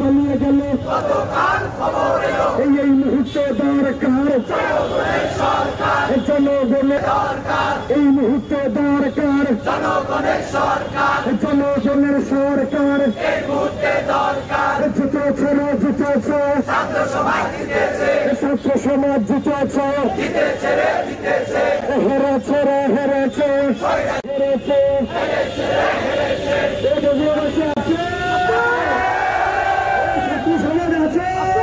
পালিয়ে গেল। এই এই মুহূর্তে দরকার জনগণের এই মুহূর্তে দরকার জনগণের সরকার। জিতেছে রে জিতেছে। ছাত্র সমাজ জিতেছে। হেরেছে রে হেরেছে। হেরেছে। আছে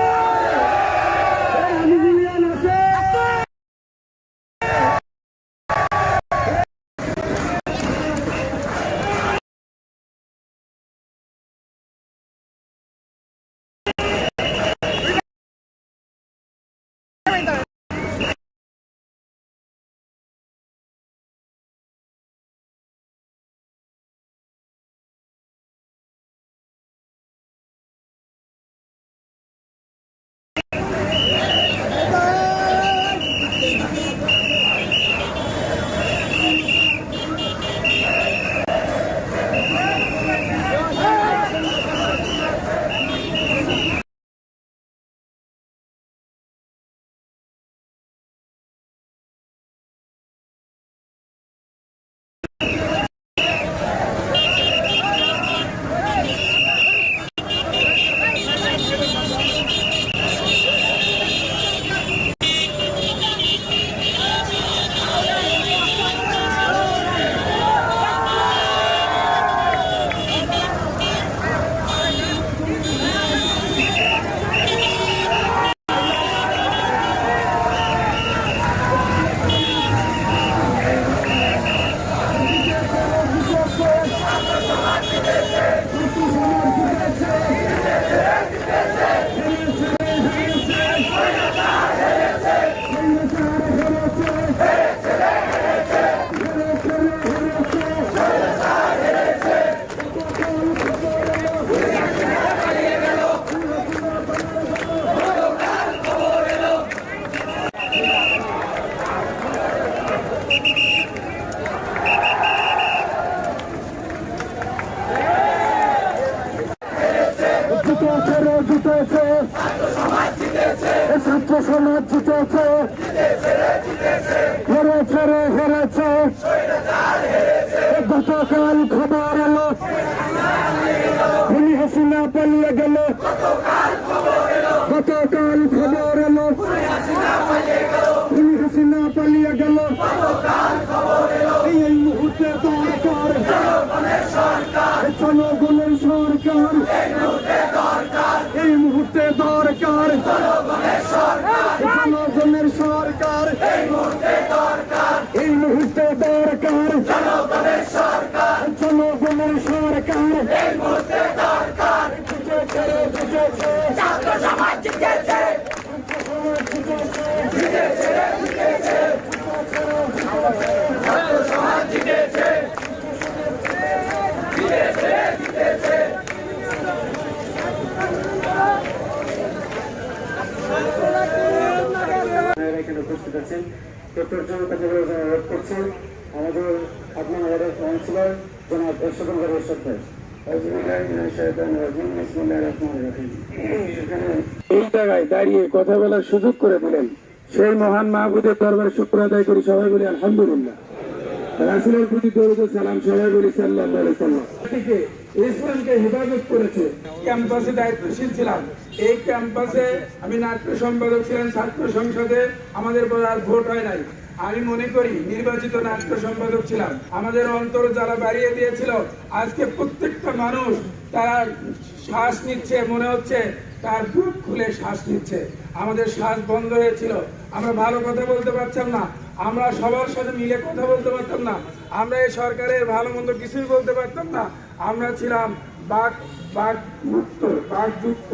হেরেছে রে হেরেছে গতকাল খবর এলো খুনি হাসিনা পালিয়ে গেল। গতকাল খবর এলো খুনি হাসিনা পালিয়ে গেল। এই মুহূর্তে দরকার জনগণের সরকার। এই মুহূর্তে দরকার জনগণের সরকার এই মুহূর্তে দরকার জনগণের সরকার জিতেছে রে, জিতেছে। সমাজ জিতেছে। আপনারা এখানে উপস্থিত আছেন। ডক্টর জনতা অনুরোধ করছেন। আমাদের আপনার আমাদের কাউন্সিলর জনাব সাথে এই জায়গায় দাঁড়িয়ে কথা বলার সুযোগ করে দিলেন। সেই মহান মাহবুদের দরবারে শুক্র আদায় করি, সবাই বলি আলহামদুলিল্লাহ। রাসুলের প্রতি দৌড় সালাম, সবাই বলি সাল্লাহ ইসলামকে হেফাজত করেছে। ক্যাম্পাসে দায়িত্বশীল ছিলাম। এই ক্যাম্পাসে আমি নাট্য সম্পাদক ছিলেন ছাত্র সংসদে। আমাদের আর ভোট হয় নাই। আমি মনে করি নির্বাচিত নাট্য সম্পাদক ছিলাম। আমাদের অন্তর যারা বাড়িয়ে দিয়েছিল। আজকে প্রত্যেকটা মানুষ তারা শ্বাস নিচ্ছে, মনে হচ্ছে তার বুক খুলে শ্বাস নিচ্ছে। আমাদের শ্বাস বন্ধ হয়েছিল। আমরা ভালো কথা বলতে পারতাম না। আমরা সবার সাথে মিলে কথা বলতে পারতাম না। আমরা এই সরকারের ভালো মন্দ কিছুই বলতে পারতাম না। আমরা ছিলাম বাক বাক মুক্ত বাক যুক্ত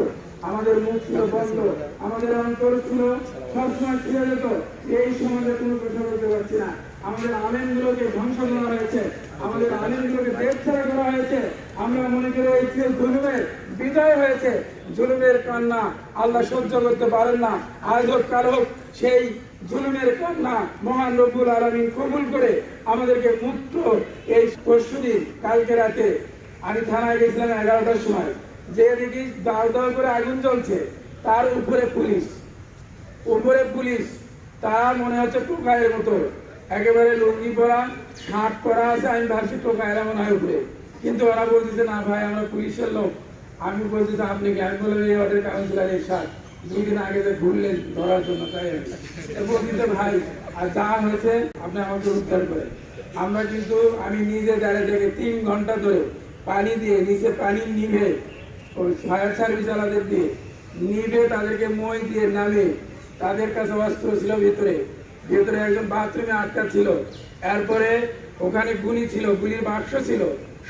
আমাদের মুখ ছিল বন্ধ, আমাদের অন্তর ছিল, সবসময় ছিঁড়ে যেত। এই সমাজে কোনো কথা বলতে পারছি না। আমাদের আলেমগুলোকে ধ্বংস করা হয়েছে, আমাদের আলেমগুলোকে দেশ ছাড়া করা হয়েছে। আমরা মনে করি এই যে জুলুমের বিজয় হয়েছে, জুলুমের কান্না আল্লাহ সহ্য করতে পারেন না। আজ হোক, কাল হোক, সেই জুলুমের কান্না মহান রব্বুল আলমিন কবুল করে আমাদেরকে মুক্ত এই পরশুদিন কালকে রাতে। আমি থানায় গেছিলাম এগারোটার সময়। যে দেখি দাও দাও করে আগুন জ্বলছে, তার উপরে পুলিশ। উপরে পুলিশ, তার মনে হচ্ছে টোকাইয়ের মতো। একেবারে লুঙ্গি পরা শার্ট পরা আছে, আমি ভাবছি টোকাইয়ের মনে হয় উপরে। কিন্তু ওরা বলতেছে, না ভাই, আমরা পুলিশের লোক। আমি বলতেছি, আপনি কি আমি বললাম এই অর্ডার কাউন্সিলার এই শার্ট আগে যে ঘুরলেন ধরার জন্য, তাই বলতেছে, ভাই, আর যা হয়েছে, আপনি আমাকে উদ্ধার করেন। আমরা কিন্তু, আমি নিজে দাঁড়িয়ে থেকে তিন ঘণ্টা ধরে পানি দিয়ে, নিচে পানি নিভে ফায়ার সার্ভিস আলাদের দিয়ে নিভে তাদেরকে মই দিয়ে নামে তাদের কাছে অস্ত্র ছিল ভিতরে। ভিতরে একজন বাথরুমে আটকা ছিল। এরপরে ওখানে গুলি ছিল, গুলির বাক্স ছিল।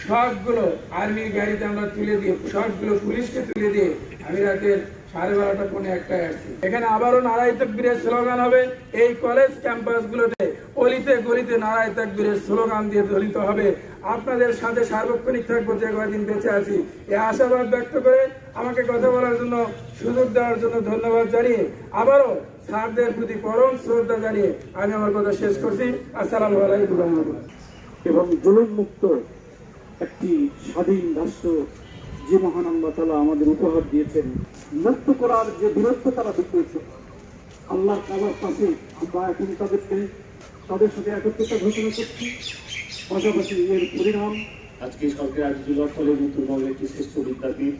সবগুলো আর্মির গাড়িতে আমরা তুলে দিয়ে, সবগুলো পুলিশকে তুলে দিয়ে আমি রাতের সাড়ে বারোটা পৌনে একটায় আসছি। এখানে আবারও নারাই তকবীরের স্লোগান হবে, এই কলেজ ক্যাম্পাস গুলোতে অলিতে গলিতে নারাই তকবীরের স্লোগান দিয়ে দলিত হবে। আপনাদের সাথে সার্বক্ষণিক থাকব, যে কয়দিন বেঁচে আছি। এ আশাবাদ ব্যক্ত করে আমাকে কথা বলার জন্য সুযোগ দেওয়ার জন্য ধন্যবাদ জানিয়ে আবারও স্যারদের প্রতি পরম শ্রদ্ধা জানিয়ে আমি আমার কথা শেষ করছি। আসসালামু আলাইকুম এবং মুক্ত একটি স্বাধীন রাষ্ট্র যে মহান আল্লাহ তালা আমাদের উপহার দিয়েছেন, মুক্ত করার যে বীরত্ব তারা দেখিয়েছে, আল্লাহ কাবার পাশে আমরা এখন তাদেরকে তাদের সাথে একত্রিত ঘোষণা করছি। পাশাপাশি এর পরিণাম। আজকে সরকার আজিজুল কলেজ উত্তরবঙ্গের একটি শ্রেষ্ঠ বিদ্যাপীঠ।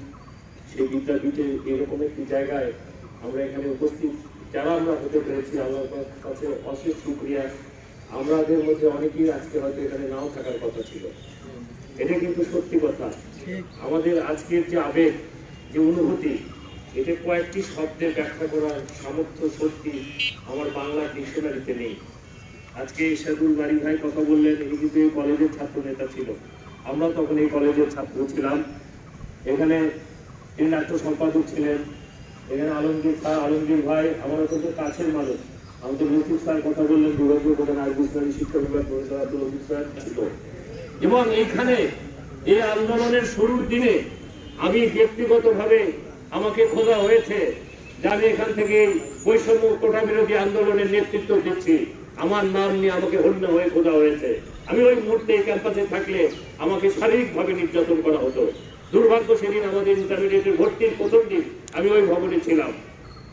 সেই বিদ্যাপীঠে এরকম একটি জায়গায় আমরা এখানে উপস্থিত। যারা আমরা হতে পেরেছি, আল্লাহর কাছে অশেষ শুক্রিয়া। আমাদের মধ্যে অনেকেই আজকে হয়তো এখানে নাও থাকার কথা ছিল। এটা কিন্তু সত্যি কথা। আমাদের আজকের যে আবেগ, যে অনুভূতি, এটা কয়েকটি শব্দের ব্যাখ্যা করার সামর্থ্য সত্যি আমার বাংলা ডিকশনারিতে নেই। আজকে শাদুল বাড়ি ভাই কথা বললেন ইনি কিন্তু এই কলেজের ছাত্র নেতা ছিল। আমরা তখন এই কলেজের ছাত্র ছিলাম। এখানে তিনি নাট্য সম্পাদক ছিলেন। এখানে আলমগীর স্যার, আলমগীর ভাই আমার অত্যন্ত কাছের মানুষ। আমাদের রফিক স্যার কথা বললেন দুর্গাপুর প্রধান ইসলামী শিক্ষা বিভাগ প্রফেসর আব্দুল স্যার ছিল। এবং এইখানে এই আন্দোলনের শুরুর দিনে আমি ব্যক্তিগতভাবে আমাকে খোঁজা হয়েছে যে আমি এখান থেকে বৈষম্য কোটা বিরোধী আন্দোলনের নেতৃত্ব দিচ্ছি। আমার নাম নিয়ে আমাকে হন্য হয়ে খোঁজা হয়েছে। আমি ওই মুহূর্তে ক্যাম্পাসে থাকলে আমাকে শারীরিকভাবে নির্যাতন করা হতো। দুর্ভাগ্য সেদিন আমাদের ইন্টারমিডিয়েটের ভর্তির প্রথম দিন আমি ওই ভবনে ছিলাম।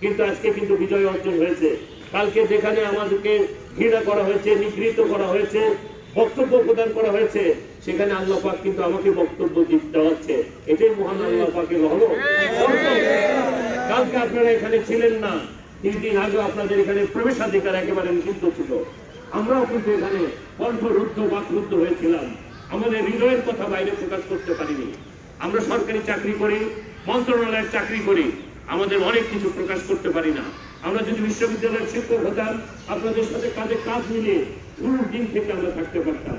কিন্তু আজকে কিন্তু বিজয় অর্জন হয়েছে। কালকে যেখানে আমাদেরকে ঘৃণা করা হয়েছে, নিগৃহীত করা হয়েছে, বক্তব্য প্রদান করা হয়েছে, সেখানে আল্লাহ পাক কিন্তু আমাকে বক্তব্য দিতে হচ্ছে। এটাই মহান আল্লাহ পাকের রহমত। কালকে আপনারা এখানে ছিলেন না। তিন দিন আগে আপনাদের এখানে প্রবেশাধিকার একেবারে নিষিদ্ধ ছিল। আমরাও কিন্তু এখানে কণ্ঠরুদ্ধ বাকরুদ্ধ হয়েছিলাম। আমাদের হৃদয়ের কথা বাইরে প্রকাশ করতে পারিনি। আমরা সরকারি চাকরি করি, মন্ত্রণালয়ের চাকরি করি, আমাদের অনেক কিছু প্রকাশ করতে পারি না। আমরা যদি বিশ্ববিদ্যালয়ের শিক্ষক হতাম, আপনাদের সাথে কাজে কাজ মিলিয়ে শুরুর দিন থেকে আমরা থাকতে পারতাম।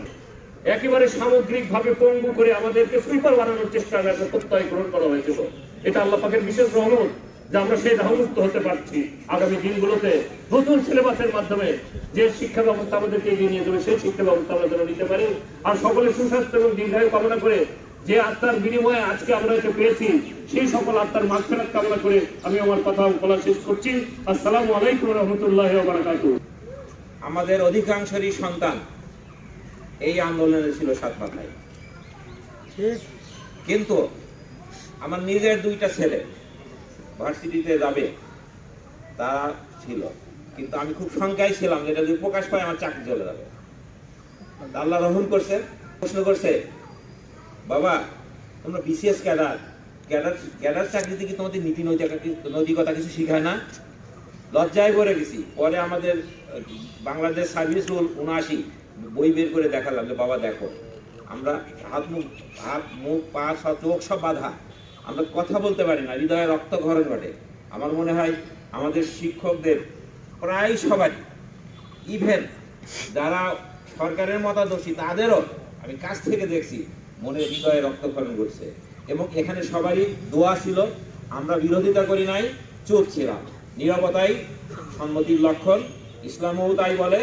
একেবারে সামগ্রিক ভাবে পঙ্গু করে আমাদেরকে সুইপার বানানোর চেষ্টা প্রত্যয় গ্রহণ করা হয়েছিল। এটা আল্লাহ পাকের বিশেষ রহমত। যে আমরা সেই ধামুক্ত হতে পারছি আগামী দিনগুলোতে নতুন সিলেবাসের মাধ্যমে যে শিক্ষা ব্যবস্থা আমাদেরকে এগিয়ে নিয়ে যাবে সেই শিক্ষা ব্যবস্থা আমরা যেন নিতে পারি। আর সকলের সুস্বাস্থ্য এবং দীর্ঘায়ু কামনা করে যে আত্মার বিনিময়ে আজকে আমরা এটা পেয়েছি সেই সকল আত্মার মাগফিরাত কামনা করে আমি আমার কথা বলা শেষ করছি। আসসালামু আলাইকুম রহমতুল্লাহ আমাদের অধিকাংশেরই সন্তান এই আন্দোলনে ছিল সাত মাথায় কিন্তু আমার নিজের দুইটা ছেলে ভার্সিটিতে যাবে তারা ছিল। কিন্তু আমি খুব শঙ্কায় ছিলাম যেটা যদি প্রকাশ পায়, আমার চাকরি চলে যাবে। আল্লাহ রহম করছে, প্রশ্ন করছে, বাবা, তোমরা বিসিএস ক্যাডার ক্যাডার ক্যাডার চাকরিতে কি তোমাদের নীতি নৈতিকতা কিছু শিখায় না? লজ্জায় পড়ে গেছি। পরে আমাদের বাংলাদেশ সার্ভিস রুল উনআশি, বই বের করে দেখালাম যে, বাবা, দেখো, আমরা হাত মুখ হাত, মুখ, পা চোখ সব বাধা। আমরা কথা বলতে পারি না, হৃদয়ে রক্ত রক্তক্ষরণ ঘটে আমার মনে হয় আমাদের শিক্ষকদের, প্রায় সবাই ইভেন যারা সরকারের মতাদর্শী, তাদেরও আমি কাছ থেকে দেখছি মনে হৃদয়ে রক্তক্ষরণ করছে এবং এখানে সবারই দোয়া ছিল, আমরা বিরোধিতা করি নাই, চুপ ছিলাম। নিরবতাই সম্মতির লক্ষণ, ইসলামও তাই বলে।